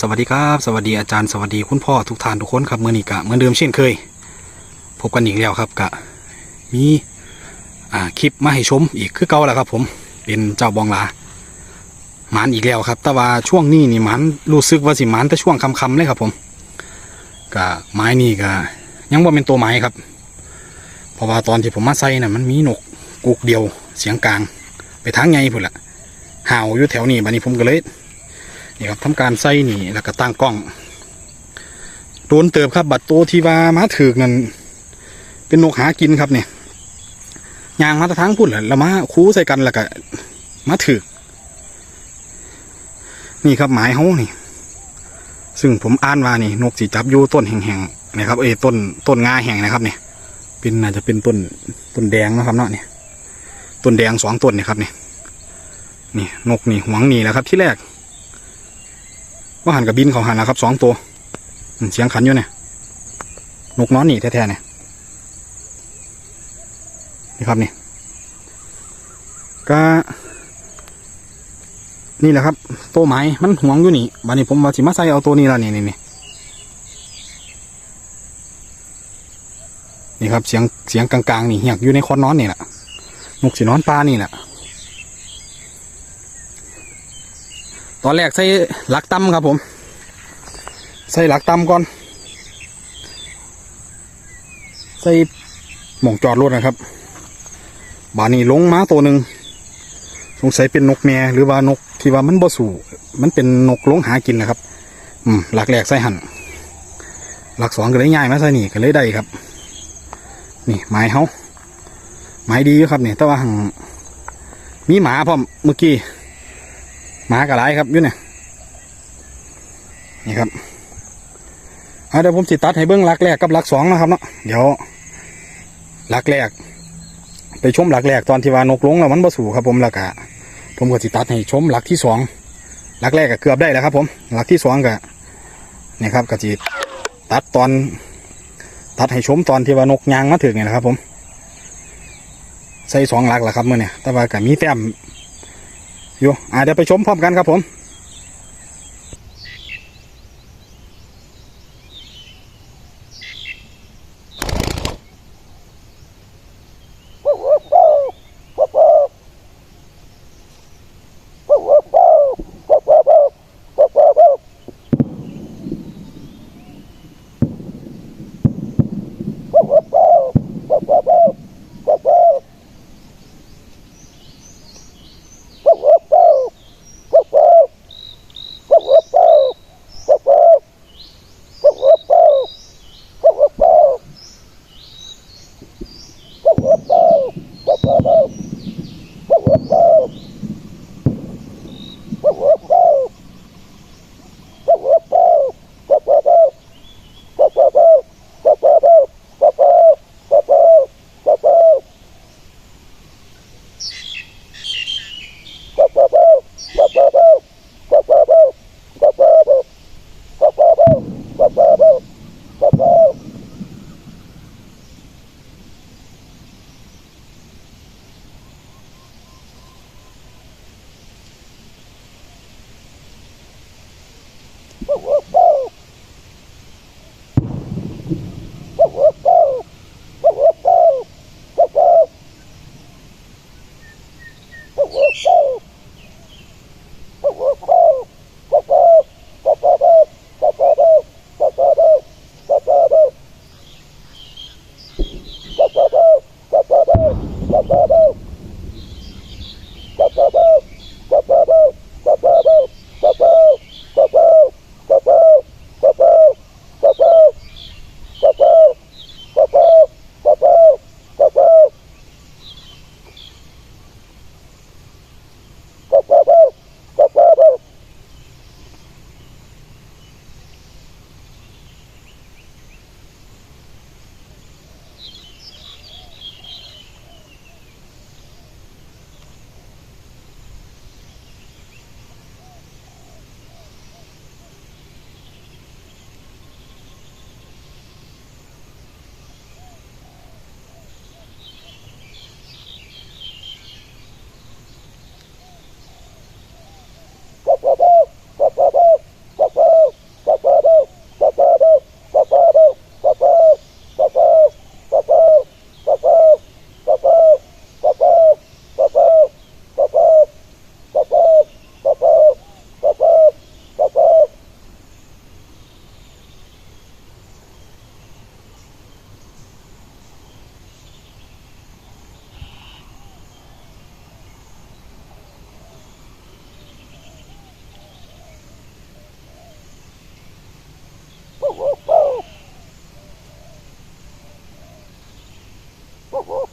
สวัสดีครับ สวัสดีอาจารย์สวัสดีคุณพ่อทุกท่านทุกคนครับเมื่อนี้กะเหมือนเดิมเช่นเคย พบกันอีกแล้วครับกะ มีอ่าคลิปมาให้ชมอีกคือเก่าแล้วครับ ผมเป็นเจ้าบองหลาหมานอีกแล้วครับ แต่ว่าช่วงนี้นี่หมานรู้สึกว่าสิหมานแต่ช่วงคำๆเลยครับ ผมกะไม้นี่กะยังว่าเป็นตัวไม้ครับ เพราะว่าตอนที่ผมมาใส่น่ะมันมีหนกกุกเดียวเสียงกลาง ไปทางไงพุ่นละห่าวอยู่แถวนี้บัดนี้ผมก็เลย นี่ครับทำการใส่นี่แล้วก็ตั้งกล้องโดนเติบครับ บัตรโตวที่ว่ามาถือนั่นเป็นนกหากินครับเนี่ยยางมาตะทั้งพุ่นแล้วมาคูใส่กันแล้วก็มาถือนี่ครับหมายเขานี่ ซึ่งผมอ่านว่านี่ นกสีจับอยู่ต้นแห่งๆนะครับเอ้ต้นต้นงาแห่งนะครับเนี่ยเป็นน่าจะเป็นต้นต้นแดงนะครับเนาะเนี่ยต้นแดงสองต้นเนี่ยครับเนี่ยนี่นกนี่หวงนี่แหละครับที่แรก ว่าหันกับบินเขาหันแล้วครับสองตัวเสียงขันอยู่เนี่ยนกน้อนนี่แท้ๆเนี่ยนี่ครับนี่ก็นี่แหละครับตัวไม้มันห่วงอยู่นี่บัดนี้ผมว่าสิมาใส่เอาตัวนี้ละนี่นี่นี่นี่ครับเสียงเสียงกลางๆนี่เหียกอยู่ในคอนนอนนี่แหละนกสีนอนปลานี่แหละ ตอนแรกใส่หลักตั้มครับผม ใส่หลักตั้มก่อน ใส่หม่องจอดรถนะครับ บานี้ลงมาตัวหนึ่งสงสัยเป็นนกแม่หรือว่านกที่ว่ามันบ่สู่ มันเป็นนกลงหากินนะครับ อืมหลักแรกใส่หันหลักสองก็เลยง่ายมาใส่นี่ก็เลยได้ครับ นี่ไม้เฮาไม้ดีอยู่ครับเนี่ยแต่ว่าหังมีหมาพร้อมเมื่อกี้ หมากระไรครับยู่นเนี่ยนี่ครับเอาเดี๋ยวผมสิตัดให้เบิ้องหลักแรกกับหลักสองนะครับเนาะเดี๋ยวหลักแรก ไปชมหลักแรกตอนที่ว่านกลงแล้วมันบ่สู่ครับผมแล้วก็ผมก็สิตัดให้ชมหลักที่สองหลักแรกก็เกือบได้แล้วครับ ผมหลักที่สองก็นี่ครับก็สิตัดตอน ตัดให้ชมตอนที่ว่านกยางมาถึงนี่แหละครับ ผมใส่สองหลักแล้วครับเมื่อเนี่ยแต่ว่าก็มีแต้ม อยู่อ่าเดี๋ยวไปชมพร้อมกันครับผม Oh, oh.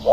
ค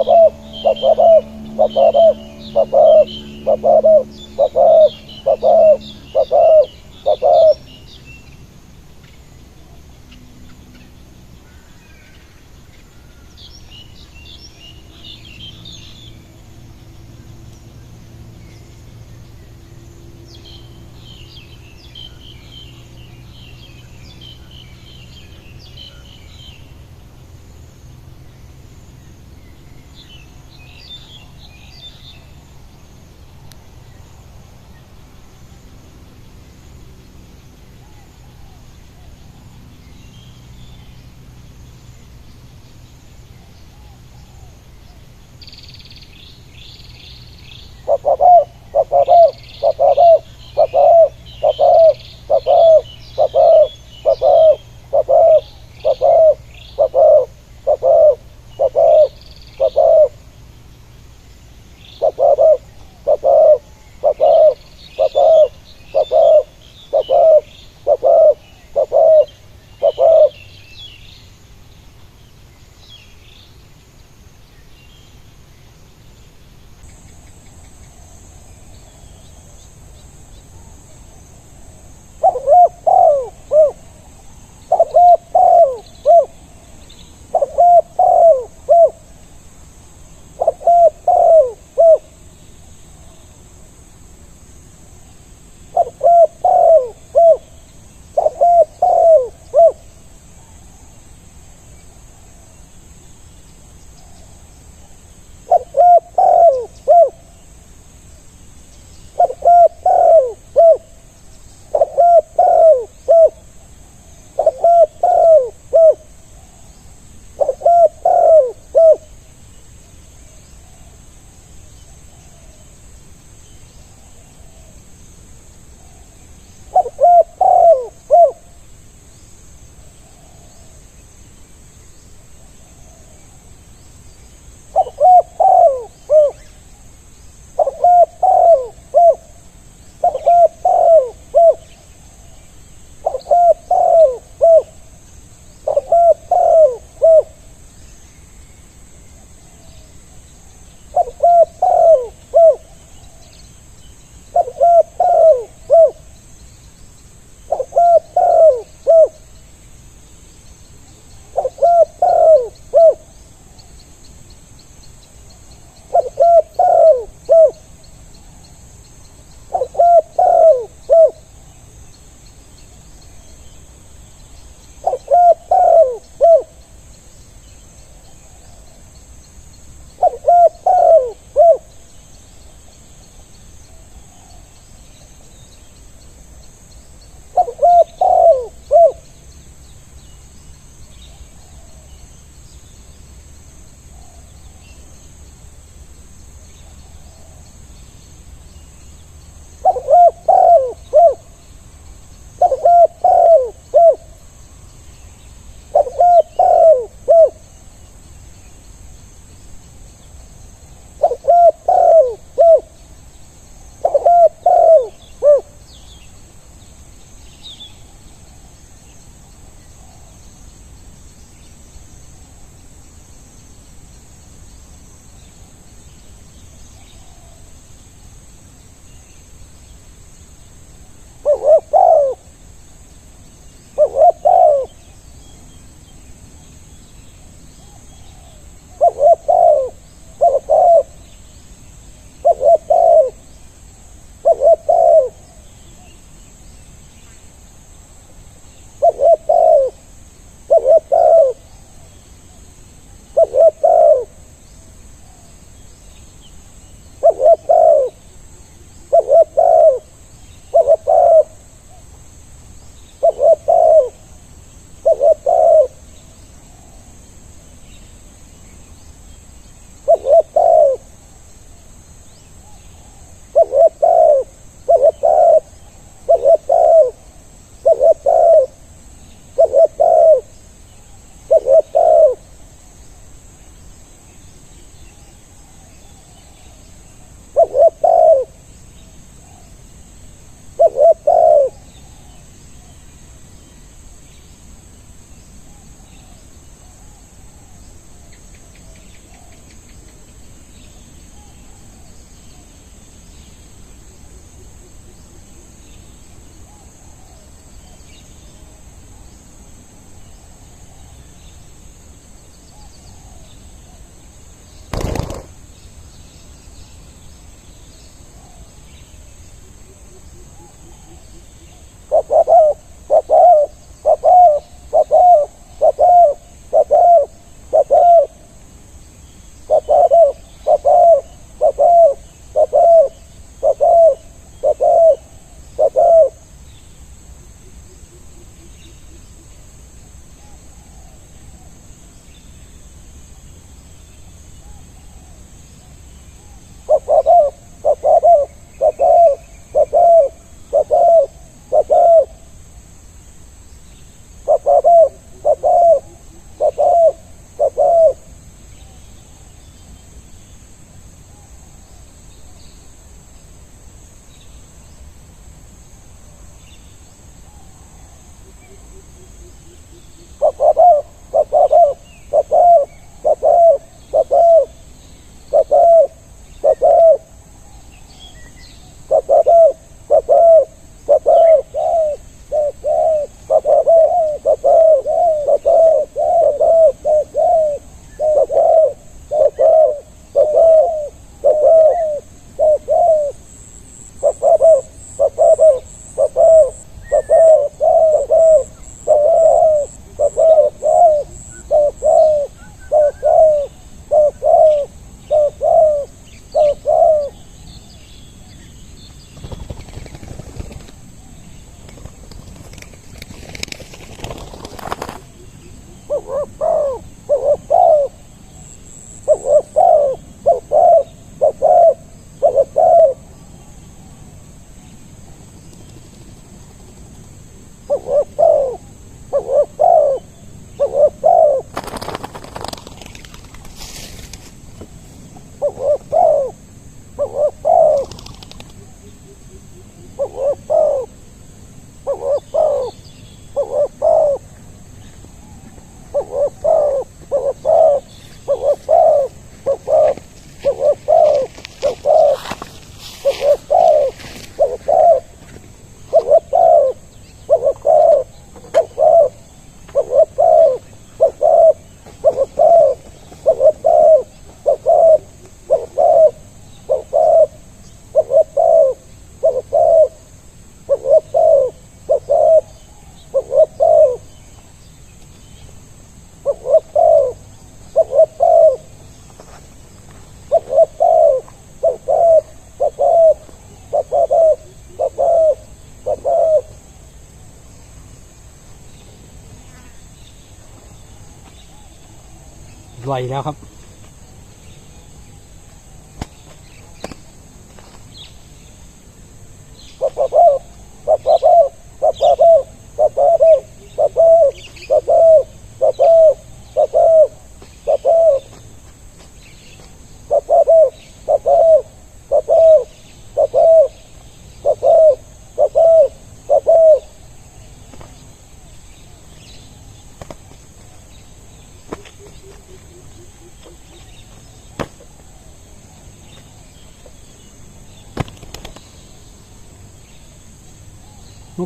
่อยแล้วครับ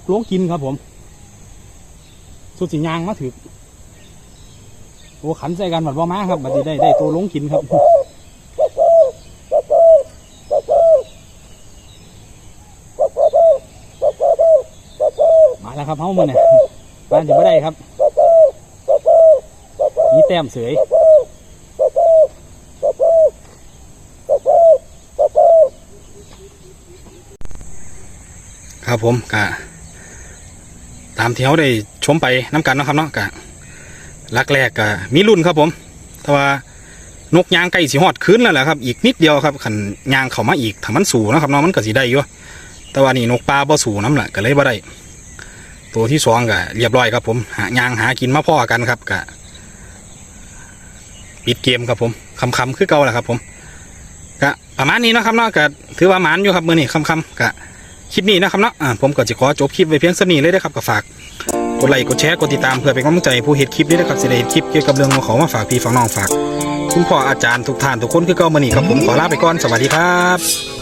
กหลงกินครับผม สุดสิยางมาถือโอ้ขันใส่กันหมดว่ามาครับบัดนี้ได้ได้ตัวลงกินครับมาแล้วครับเฮ้ามือเนี่ยบ้านจะไม่ได้ครับนี่แต้มเสยครับผมกะ ตามที่เขาได้ชมไปน้ำกันนะครับเนาะกะลักแรกกะมีรุ่นครับผมแต่ว่านกยางไก่สีหอดคืนแล้วแหละครับ อีกนิดเดียวครับขันยางเข้ามาอีกถ้ามันสูงนะครับเนาะมันก็สีได้อยู่แต่ว่านี่นกปลาบ่สูน้ำแหละก็เลยบ่ได้ตัวที่สองก็เรียบร้อยครับผมหายางหากินมาพ่อกันครับกะปิดเกมครับผมคำคำคือเก่าแหละครับผมกะประมาณนี้เนาะครับเนาะกะถือว่าหมานอยู่ครับมือนี้คำคำกะ คลิปนี้นะครับเนาะอ่าผมก็จะขอจบคลิปไว้เพียงสนี้เลยนะครับก็ฝากกดไลค์กดแชร์กดติดตามเพื่อเป็นกำลังใจผู้เห็นคลิปนี้นะครับสิได้เห็นคลิปเกี่ยวกับเรื่องของเขามาฝากพี่ฝากน้องฝาก คุณพ่ออาจารย์ทุกท่านทุกคนคือเก้ามานี่ครับผมขอลาไปก่อนสวัสดีครับ